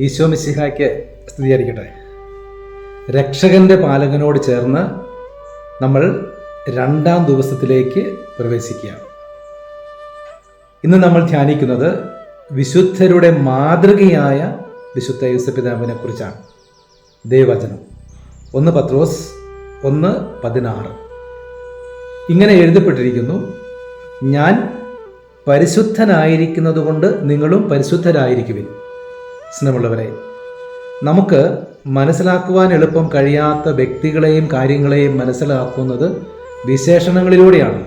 ഈശോ മിസിഹായ്ക്ക് സ്ഥിതീകരിക്കട്ടെ രക്ഷകന്റെ പാലകനോട് ചേർന്ന് നമ്മൾ രണ്ടാം ദിവസത്തിലേക്ക് പ്രവേശിക്കുക. ഇന്ന് നമ്മൾ ധ്യാനിക്കുന്നത് വിശുദ്ധരുടെ മാതൃകയായ വിശുദ്ധ യൂസപിതാവിനെ കുറിച്ചാണ്. ദൈവവചനം. ഒന്ന് പത്രോസ് ഒന്ന് പതിനാറ്. ഇങ്ങനെ എഴുതപ്പെട്ടിരിക്കുന്നു ഞാൻ പരിശുദ്ധനായിരിക്കുന്നതുകൊണ്ട് നിങ്ങളും പരിശുദ്ധരായിരിക്കുവിൻ. സ്നേഹമുള്ളവരെ നമുക്ക് മനസ്സിലാക്കുവാൻ എളുപ്പം കഴിയാത്ത വ്യക്തികളെയും കാര്യങ്ങളെയും മനസ്സിലാക്കുന്നത് വിശേഷണങ്ങളിലൂടെയാണ്.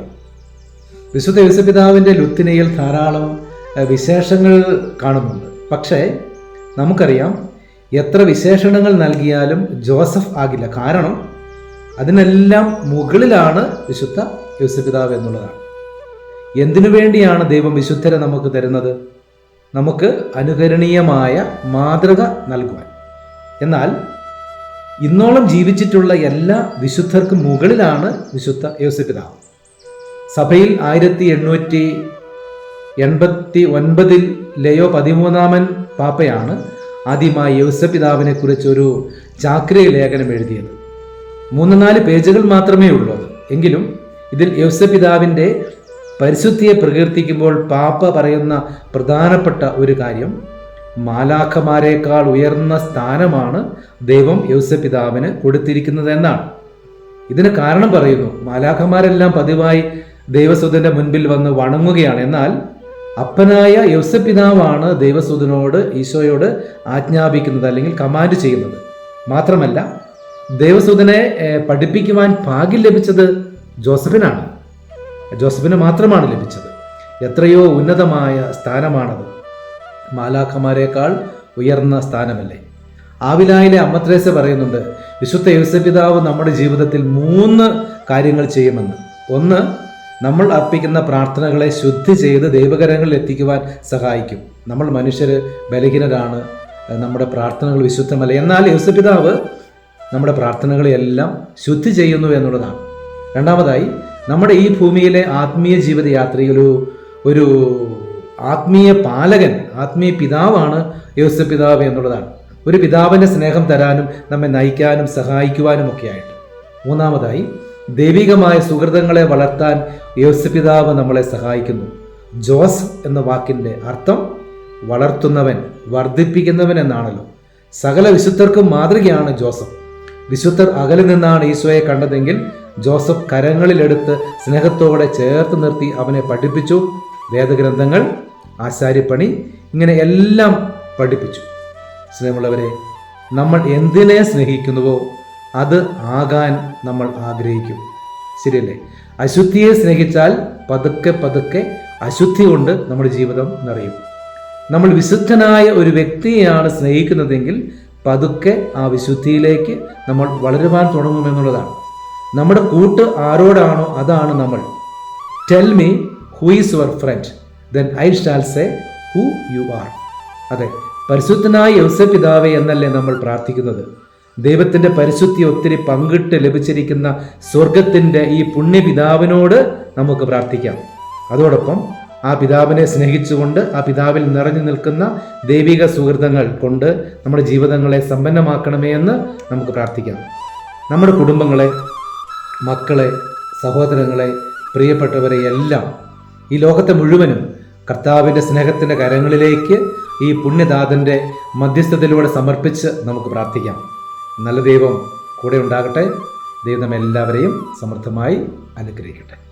വിശുദ്ധ യേശുപിതാവിന്റെ ലുത്തിനയിൽ ധാരാളം വിശേഷങ്ങൾ കാണുന്നുണ്ട്. പക്ഷേ നമുക്കറിയാം എത്ര വിശേഷണങ്ങൾ നൽകിയാലും ജോസഫ് ആകില്ല. കാരണം അതിനെല്ലാം മുകളിലാണ് വിശുദ്ധ യേശുപിതാവ് എന്നുള്ളതാണ്. എന്തിനു വേണ്ടിയാണ് ദൈവം വിശുദ്ധരെ നമുക്ക് തരുന്നത്? നമുക്ക് അനുകരണീയമായ മാതൃക നൽകുവാൻ. എന്നാൽ ഇന്നോളം ജീവിച്ചിട്ടുള്ള എല്ലാ വിശുദ്ധർക്കും മുകളിലാണ് വിശുദ്ധ യോസപിതാവ് സഭയിൽ ആയിരത്തി എണ്ണൂറ്റി എൺപത്തി ഒൻപതിൽ ലയോ പതിമൂന്നാമൻ പാപ്പയാണ് ആദ്യമായി യോസപിതാവിനെ കുറിച്ച് ഒരു ചാക്രിക ലേഖനം എഴുതിയത്. മൂന്ന് നാല് പേജുകൾ മാത്രമേ ഉള്ളൂ എങ്കിലും ഇതിൽ യോസപിതാവിന്റെ പരിശുദ്ധിയെ പ്രകീർത്തിക്കുമ്പോൾ പാപ്പ പറയുന്ന പ്രധാനപ്പെട്ട ഒരു കാര്യം മാലാഖമാരെക്കാൾ ഉയർന്ന സ്ഥാനമാണ് ദൈവം യൗസപിതാവിന് കൊടുത്തിരിക്കുന്നത് എന്നാണ് ഇതിന് കാരണം പറയുന്നു മാലാഖമാരെല്ലാം പതിവായി ദൈവസുതന്റെ മുൻപിൽ വന്ന് വണങ്ങുകയാണ്. എന്നാൽ അപ്പനായ യൗസപിതാവാണ് ദൈവസുതനോട് ഈശോയോട് ആജ്ഞാപിക്കുന്നത് അല്ലെങ്കിൽ കമാൻഡ് ചെയ്യുന്നത്. മാത്രമല്ല ദേവസുദനെ പഠിപ്പിക്കുവാൻ ഭാഗ്യം ലഭിച്ചത് ജോസഫിനാണ്. ജോസഫിന് മാത്രമാണ് ലഭിച്ചത്. എത്രയോ ഉന്നതമായ സ്ഥാനമാണത്. മാലാഖമാരെക്കാൾ ഉയർന്ന സ്ഥാനമല്ലേ? ആവിലായിലെ അമ്മത്രേസ പറയുന്നുണ്ട് വിശുദ്ധ യോസപിതാവ് നമ്മുടെ ജീവിതത്തിൽ മൂന്ന് കാര്യങ്ങൾ ചെയ്യുമെന്ന്. ഒന്ന് നമ്മൾ അർപ്പിക്കുന്ന പ്രാർത്ഥനകളെ ശുദ്ധി ചെയ്ത് ദൈവകരങ്ങളിൽ എത്തിക്കുവാൻ സഹായിക്കും. നമ്മൾ മനുഷ്യർ ബലഹീനരാണ് നമ്മുടെ പ്രാർത്ഥനകൾ വിശുദ്ധമല്ല? എന്നാൽ യോസപിതാവ് നമ്മുടെ പ്രാർത്ഥനകളെയെല്ലാം ശുദ്ധി ചെയ്യുന്നു എന്നുള്ളതാണ്. രണ്ടാമതായി നമ്മുടെ ഈ ഭൂമിയിലെ ആത്മീയ ജീവിത യാത്രയിൽ ഒരു ഒരു ആത്മീയ പാലകൻ ആത്മീയ പിതാവാണ് യോസഫ് പിതാവ് എന്നുള്ളതാണ്. ഒരു പിതാവിന്റെ സ്നേഹം തരാനും നമ്മെ നയിക്കാനും സഹായിക്കുവാനും ഒക്കെ ആയിട്ട്. മൂന്നാമതായി ദൈവികമായ സുഹൃതങ്ങളെ വളർത്താൻ യോസഫ് പിതാവ് നമ്മളെ സഹായിക്കുന്നു. ജോസ് എന്ന വാക്കിന്റെ അർത്ഥം വളർത്തുന്നവൻ വർദ്ധിപ്പിക്കുന്നവൻ എന്നാണല്ലോ. സകല വിശുദ്ധർക്കും മാതൃകയാണ് ജോസഫ്. വിശുദ്ധർ അകലിൽ നിന്നാണ് ഈശോയെ കണ്ടതെങ്കിൽ ജോസഫ് കരങ്ങളിലെടുത്ത് സ്നേഹത്തോടെ ചേർത്ത് നിർത്തി അവനെ പഠിപ്പിച്ചു. വേദഗ്രന്ഥങ്ങൾ ആശാരിപ്പണി ഇങ്ങനെ എല്ലാം പഠിപ്പിച്ചു. സ്നേഹമുള്ളവരെ നമ്മൾ എന്തിനെ സ്നേഹിക്കുന്നുവോ അത് ആകാൻ നമ്മൾ ആഗ്രഹിക്കും. ശരിയല്ലേ? അശുദ്ധിയെ സ്നേഹിച്ചാൽ പതുക്കെ പതുക്കെ അശുദ്ധി കൊണ്ട് നമ്മുടെ ജീവിതം നിറയും. നമ്മൾ വിശുദ്ധനായ ഒരു വ്യക്തിയെയാണ് സ്നേഹിക്കുന്നതെങ്കിൽ പതുക്കെ ആ വിശുദ്ധിയിലേക്ക് നമ്മൾ വളരുവാൻ തുടങ്ങുമെന്നുള്ളതാണ് നമ്മുടെ കൂട്ട് ആരോടാണോ അതാണ് നമ്മൾ. Tell me who is your friend then I shall say who you are അതെ പരിശുദ്ധനായ യൗസ പിതാവേ എന്നല്ലേ നമ്മൾ പ്രാർത്ഥിക്കുന്നത്. ദൈവത്തിന്റെ പരിശുദ്ധി ഒത്തിരി പങ്കിട്ട് ലഭിച്ചിരിക്കുന്ന സ്വർഗത്തിന്റെ ഈ പുണ്യപിതാവിനോട് നമുക്ക് പ്രാർത്ഥിക്കാം. അതോടൊപ്പം ആ പിതാവിനെ സ്നേഹിച്ചുകൊണ്ട് ആ പിതാവിൽ നിറഞ്ഞു നിൽക്കുന്ന ദൈവിക സുഹൃതങ്ങൾ കൊണ്ട് നമ്മുടെ ജീവിതങ്ങളെ സമ്പന്നമാക്കണമേ എന്ന് നമുക്ക് പ്രാർത്ഥിക്കാം. നമ്മുടെ കുടുംബങ്ങളെ മക്കളെ സഹോദരങ്ങളെ പ്രിയപ്പെട്ടവരെ എല്ലാം ഈ ലോകത്തെ മുഴുവനും കർത്താവിന്റെ സ്നേഹത്തിന്റെ കരങ്ങളിലേക്ക് ഈ പുണ്യദാതന്റെ മധ്യസ്ഥതയിലൂടെ സമർപ്പിച്ച് നമുക്ക് പ്രാർത്ഥിക്കാം. നല്ല ദൈവം കൂടെ ഉണ്ടാകട്ടെ. ദൈവം എല്ലാവരെയും സമൃദ്ധമായി അനുഗ്രഹിക്കട്ടെ.